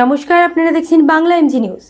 নমস্কার, আপনারা দেখছেন বাংলা এমজি নিউজ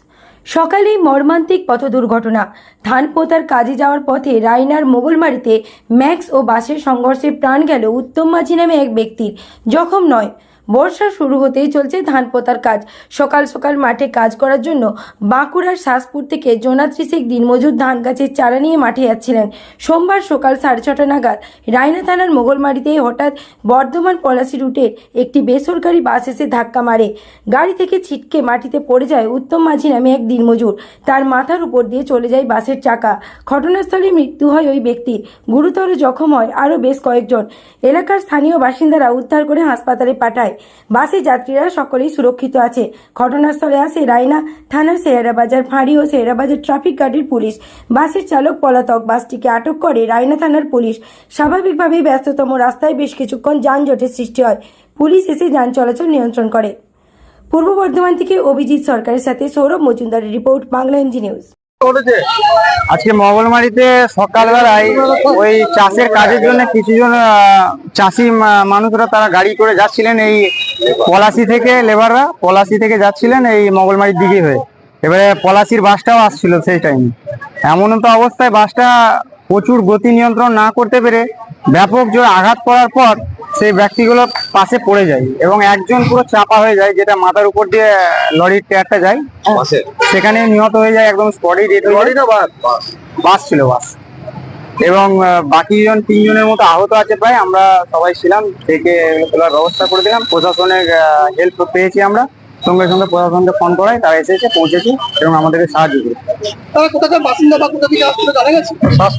সকালেই মর্মান্তিক পথ দুর্ঘটনা। ধান পোতার কাজে যাওয়ার পথে রায়নার মোগলমারিতে ম্যাক্স ও বাসের সংঘর্ষে প্রাণ গেল উত্তম মাঝি নামে এক ব্যক্তির। জখম নয়। বর্ষা শুরু হতেই চলছে ধান পোতার কাজ। সকাল সকাল মাঠে কাজ করার জন্য বাঁকুড়ার শাসপুর থেকে জোনাত্রি শেখ দিনমজুর ধান গাছের চারা নিয়ে মাঠে যাচ্ছিলেন। সোমবার সকাল সাড়ে ছটা নাগাদ রায়না থানার মোগলমারিতেই হঠাৎ বর্ধমান পলাশি রুটের একটি বেসরকারি বাস এসে ধাক্কা মারে। গাড়ি থেকে ছিটকে মাটিতে পড়ে যায় উত্তম মাঝি নামে এক দিনমজুর। তার মাথার উপর দিয়ে চলে যায় বাসের চাকা। ঘটনাস্থলে মৃত্যু হয় ওই ব্যক্তির। গুরুতর জখম হয় আরও বেশ কয়েকজন। এলাকার স্থানীয় বাসিন্দারা উদ্ধার করে হাসপাতালে পাঠায়। বাসে যাত্রীরা সকলেই সুরক্ষিত আছে। ঘটনাস্থলে আসে রায়না থানার সেহারাবাজার ফাঁড়ি ও সেহারাবাজার ট্রাফিক গার্ডের পুলিশ। বাসের চালক পলাতক বাসটিকে আটক করে রায়না থানার পুলিশ। স্বাভাবিকভাবেই ব্যস্ততম রাস্তায় বেশ কিছুক্ষণ যানজটের সৃষ্টি হয়। পুলিশ এসে যান চলাচল নিয়ন্ত্রণ করে। পূর্ব বর্ধমান থেকে অভিজিৎ সরকারের সাথে সৌরভ মজুমদারের রিপোর্ট, বাংলা এমজি নিউজ। আজকে মঙ্গলমারিতে সকালবেলায় ওই চাষের কাজের জন্য কিছুজন চাষি মানুষরা তারা গাড়ি করে যাচ্ছিলেন এই পলাশি থেকে লেবাররা, পলাশি থেকে যাচ্ছিলেন এই মঙ্গলমারির দিকে হয়ে। এবারে পলাশির বাসটাও আসছিল সেই টাইমে এমন তো অবস্থায় বাসটা প্রচুর গতি নিয়ন্ত্রণ না করতে পেরে ব্যাপক জোর আঘাত করার পর সেই ব্যক্তিগুলো পাশে পড়ে যায় এবং একজন পুরো চাপা হয়ে যায় যেটা মাথার উপর দিয়ে লরির টায়ারটা যায়। সেখানে নিহত হয়ে যায় একদম স্পটেই ডেট হয়ে যায় বাস? ছিল বাস। এবং বাকি জন তিনজনের মতো আহত আছে প্রায়। আমরা সবাই ছিলাম থেকে তোলার ব্যবস্থা করে দিলাম। প্রশাসনের হেল্প পেয়েছি আমরা। সঙ্গে সঙ্গে প্রশাসনকে ফোন করাই তারা এসেছে পৌঁছেছে এবং আমাদেরকে সাহায্য করে তারা কোথাকার বাসিন্দা বা কোথা থেকে আসছিল জানা গেছে?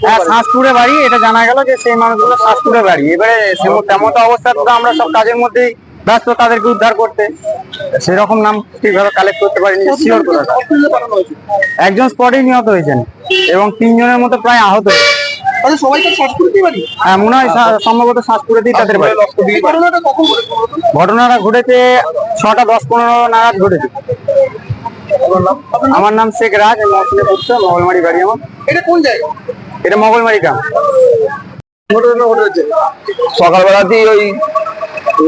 হ্যাঁ শাসপুরে বাড়ি এটা জানা গেল যে সেই মানুষগুলো শাসপুরে বাড়ি। এবারে তেমন তো অবস্থা তো আমরা সব কাজের মধ্যেই ব্যস্ত তাদেরকে উদ্ধার করতে। সেরকম নাম ঠিকভাবে কালেক্ট করতে পারিনি শিওর করে একজন স্পটেই নিহত হয়েছেন এবং তিনজনের মতো প্রায় আহত। তাহলে সবাই তো শ্বাসপুরতেই বাড়ি? হ্যাঁ, মনে হয় সম্ভবত শ্বাসপুরেতেই তাদের বাড়ি। ঘটনাটা ঘটেছে ছটা দশ পনেরো নাগাদ ঘটেছে। আমার নাম শেখ রাজ আমি মহসিনে পড়ছে মঙ্গলমারি বাড়ি আমার। এটা কোন জায়গা? এটা মঙ্গলমারি গ্রাম। সকালবেলাতেই ওই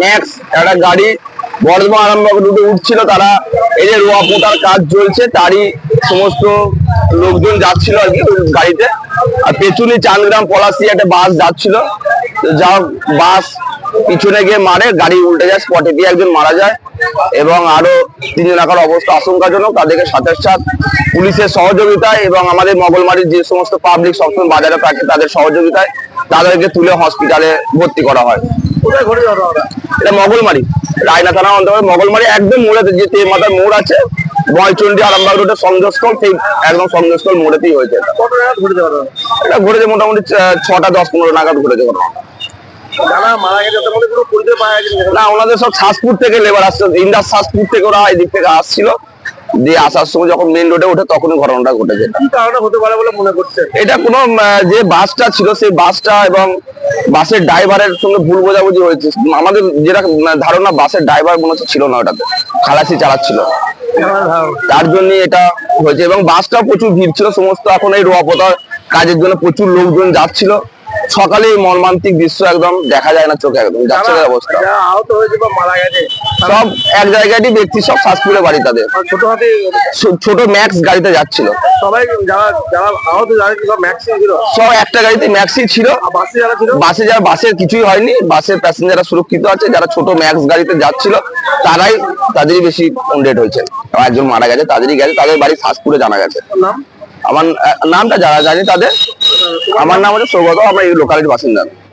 ম্যাক্স একটা গাড়ি বর্ধমান আরামবাগ রুটে উঠছিল তারা। এই যে রোয়া পোতার কাজ চলছে তারই সমস্ত লোকজন যাচ্ছিল আর কি গাড়িতে। আর পেছনে চান্দগ্রাম পলাশি একটা বাস যাচ্ছিল। যা বাস পিছনে গিয়ে মারে গাড়ি উল্টে যায় স্পটে দিয়ে একজন মারা যায়। এবং আরও তিনজন একার অবস্থা আশঙ্কাজনক তাদেরকে সাথে সাথ পুলিশের সহযোগিতায় এবং আমাদের মগলমারির যে সমস্ত পাবলিক সবসময় বাজারে থাকে তাদের সহযোগিতায় তাদেরকে তুলে হসপিটালে ভর্তি করা হয়। এটা মগলমারি রায়না থানা অন্তর্গত। মগলমারি একদম মোড়েতে যে তেল মাথার মোড় আছে বয়চন্ডী আরামবাগ রোডের সংযোগস্থল সেই একদম সংযোগস্থল মোড়েতেই হয়েছে এটা। ঘটেছে মোটামুটি ছটা দশ পনেরো নাগাদ ঘটেছে ঘটনা যারা মারা গেছে তাদের মধ্যে কোনো পরিচয় পাওয়া গেছে না ওনাদের সব শ্বাসপুর থেকে লেবার আসছে ইন্দাস শ্বাসপুর থেকে ওরা এদিক থেকে আসছিল। দিয়ে আসার সময় যখন মেন রোডে ওঠে ঘটনাটা ঘটেছে। কি কারণে হতে পারে বলে মনে করছে এটা কোনো যে বাসটা ছিল সেই বাসটা এবং বাসের ড্রাইভারের সঙ্গে ভুল বোঝাবুঝি হয়েছে। আমাদের যেটা ধারণা বাসের ড্রাইভার মনে হচ্ছে ছিল না ওটাতে। খালাসি চালাচ্ছিল। তার জন্য এটা হয়েছে। এবং বাসটাও প্রচুর ভিড় ছিল। সমস্ত এখন এই রোয়াপতার কাজের জন্য প্রচুর লোকজন যাচ্ছিল। সকালে মর্মান্তিক দৃশ্য একদম দেখা যায় না চোখে একদম যাচ্ছে অবস্থা। আহত হয়েছে বা মারা গেছে সব এক জায়গায়ই ব্যক্তি সব শ্বাসপুরে বাড়ি তাদের। ছোট হাতে ছোট ম্যাক্স গাড়িতে যাচ্ছিল। সবাই যারা যারা আহত যারা সব ম্যাক্সিমাম ছিল? সব একটা গাড়িতে ম্যাক্সি ছিল। বাসে যারা ছিল? বাসে যারা বাসের কিছুই হয়নি। বাসের প্যাসেঞ্জাররা সুরক্ষিত আছে। যারা ছোট ম্যাক্স গাড়িতে যাচ্ছিল তারাই তাদেরই বেশি অনডেড হয়েছে। একজন মারা গেছে তাদেরই গেছে তাদের বাড়ি শাসপুরে জানা গেছে। নাম? আমার নামটা যারা জানি তাদের। আমার নাম হচ্ছে সৌগত আমরা এই লোকালিটির বাসিন্দা।